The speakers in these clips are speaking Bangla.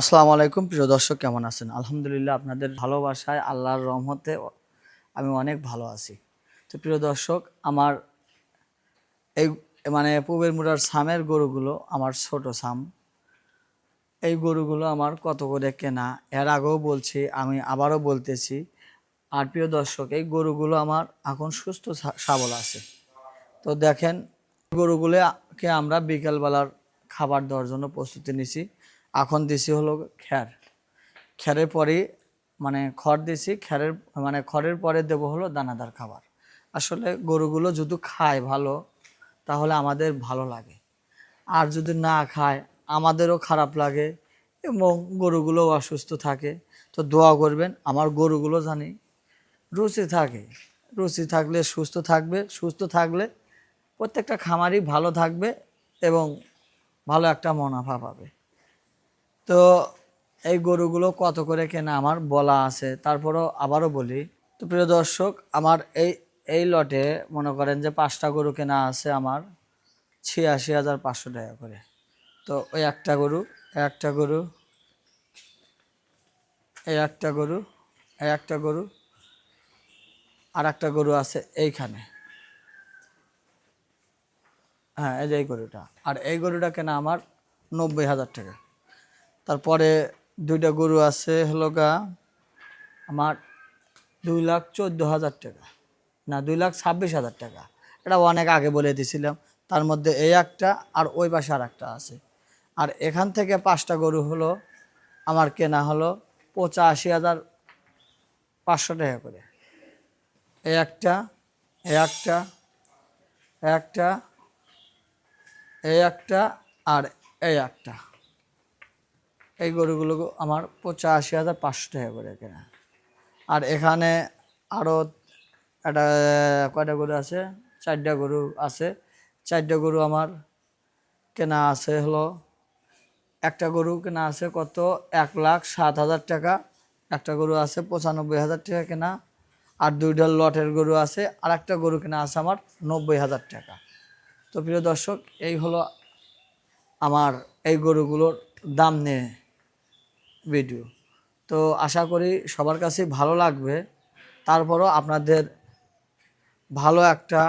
আসসালামু আলাইকুম, প্রিয় দর্শক, কেমন আছেন? আলহামদুলিল্লাহ, আপনাদের ভালোবাসায়, আল্লাহর রহমতে আমি অনেক ভালো আছি। তো প্রিয় দর্শক, আমার এই মানে পুবের মুড়ার সামের গরুগুলো, আমার ছোট সাম এই গরুগুলো আমার কত করে কেনা? এর আগেও বলছি, আমি আবারও বলতেছি। আর প্রিয় দর্শক, এই গরুগুলো আমার এখন সুস্থ সবল আছে। তো দেখেন, গরুগুলোকে আমরা বিকেলবেলার খাবার দেওয়ার জন্য প্রস্তুতি নিছি। এখন দিছি হলো খ্যার। খ্যারের পরে মানে খড় দিছি, খ্যারের মানে খড়ের পরে দেব হলো দানাদার খাবার। আসলে গরুগুলো যদি খায় ভালো, তাহলে আমাদের ভালো লাগে। আর যদি না খায়, আমাদেরও খারাপ লাগে এবং গরুগুলো অসুস্থ থাকে। তো দোয়া করবেন, আমার গরুগুলো জানি রুচি থাকে। রুচি থাকলে সুস্থ থাকবে, সুস্থ থাকলে প্রত্যেকটা খামারই ভালো থাকবে এবং ভালো একটা মুনাফা পাবে। তো এই গরুগুলো কত করে কেনা আমার বলা আছে, তারপরও আবারও বলি। তো প্রিয় দর্শক, আমার এই এই লটে মনে করেন যে পাঁচটা গরু কেনা আছে আমার, ছিয়াশি হাজার পাঁচশো টাকা করে। তো ওই একটা গরু একটা গরু, এই একটা গরু, এই একটা গরু, আর একটা গরু আছে এইখানে। হ্যাঁ এই যে এই গরুটা। আর এই গরুটা কেনা আমার নব্বই হাজার টাকা। তারপরে দুইটা গরু আছে, হলো গা আমার দুই লাখ চোদ্দ হাজার টাকা। না, দুই লাখ ছাব্বিশ হাজার টাকা। এটা অনেক আগে বলে দিয়েছিলাম তার মধ্যে এই একটা আর ওই পাশে আর একটা আছে। আর এখান থেকে পাঁচটা গরু হলো, আমার কেনা হলো পঁচাশি হাজার পাঁচশো টাকা করে। এই একটা এই একটা একটা এই একটা আর এই একটা। এই গরুগুলো আমার পঁচাশি হাজার পাঁচশো টাকা করে কেনা। আর এখানে আরও একটা, কয়টা গরু আছে? চারটা গরু আছে। চারটা গরু আমার কেনা আছে হলো, একটা গরু কেনা আছে কত? এক লাখ সাত হাজার টাকা। একটা গরু আছে পঁচানব্বই হাজার টাকা কেনা। আর দুইটা লটের গরু আছে আর একটা গরু কেনা আছে আমার নব্বই হাজার টাকা। তো প্রিয় দর্শক, এই হলো আমার এই গরুগুলোর দাম নিয়ে ভিডিও তো আশা করি সবার কাছে ভালো লাগবে। তারপরও আপনাদের ভালো একটা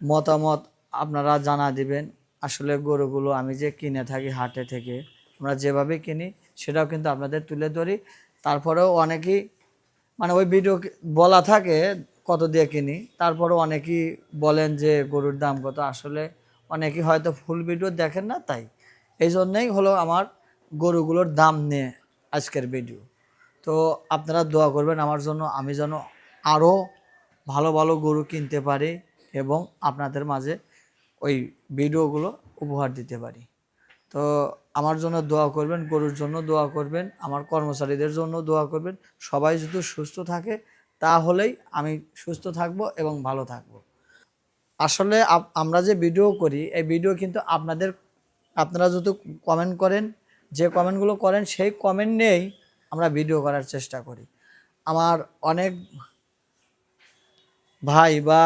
মতামত আপনারা জানা দিবেন। আসলে গরুগুলো আমি যে কিনে থাকি হাটে থেকে, আমরা যেভাবে কিনি সেটাও কিন্তু আপনাদের তুলে ধরি। তারপরেও অনেকেই মানে ওই ভিডিও বলা থাকে কত দিয়ে কিনি, তারপরেও অনেকেই বলেন যে গরুর দাম কত। আসলে অনেকেই হয়তো ফুল ভিডিও দেখেন না তাই। এই জন্যেই হলো আমার গরুগুলোর দাম নিয়ে আজকের ভিডিও তো আপনারা দোয়া করবেন আমার জন্য, আমি যেন আরও ভালো ভালো গরু কিনতে পারি এবং আপনাদের মাঝে ওই ভিডিওগুলো উপহার দিতে পারি। তো আমার জন্য দোয়া করবেন, গরুর জন্য দোয়া করবেন, আমার কর্মচারীদের জন্য দোয়া করবেন। সবাই যদি সুস্থ থাকে, তাহলেই আমি সুস্থ থাকব এবং ভালো থাকব। আসলে আমরা যে ভিডিও করি, এই ভিডিও কিন্তু আপনাদের, আপনারা যদি কমেন্ট করেন যে কমেন্টগুলো করেন, সেই কমেন্ট নিয়েই আমরা ভিডিও করার চেষ্টা করি। আমার অনেক ভাই বা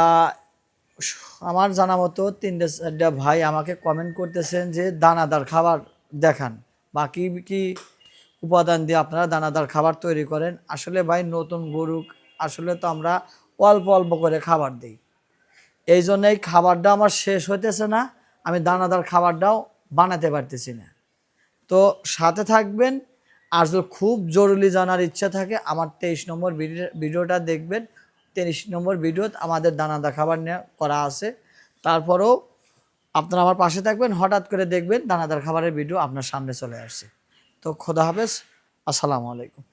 আমার জানা মতো তিনটে চারটা ভাই আমাকে কমেন্ট করতেছেন যে, দানাদার খাবার দেখান। বা কি কি উপাদান দিয়ে আপনারা দানাদার খাবার তৈরি করেন? আসলে ভাই, নতুন গরু, আসলে তো আমরা অল্প অল্প করে খাবার দিই। এই জন্যই খাবারটা আমার শেষ হইতেছে না, আমি দানাদার খাবারটাও বানাতে পারতেছি না। তো সাথে থাকবেন। আর যদি খুব জরুরি জানার ইচ্ছা থাকে, আমার তেইশ নম্বর ভিডিও- ভিডিওটা দেখবেন। তেইশ নম্বর ভিডিও আমাদের দানাদার খাবার করা আছে। তারপরেও আপনারা আমার পাশে থাকবেন, হঠাৎ করে দেখবেন দানাদার খাবারের ভিডিও আপনার সামনে চলে আসছে। তো খোদা হাফেজ, আসসালামু আলাইকুম।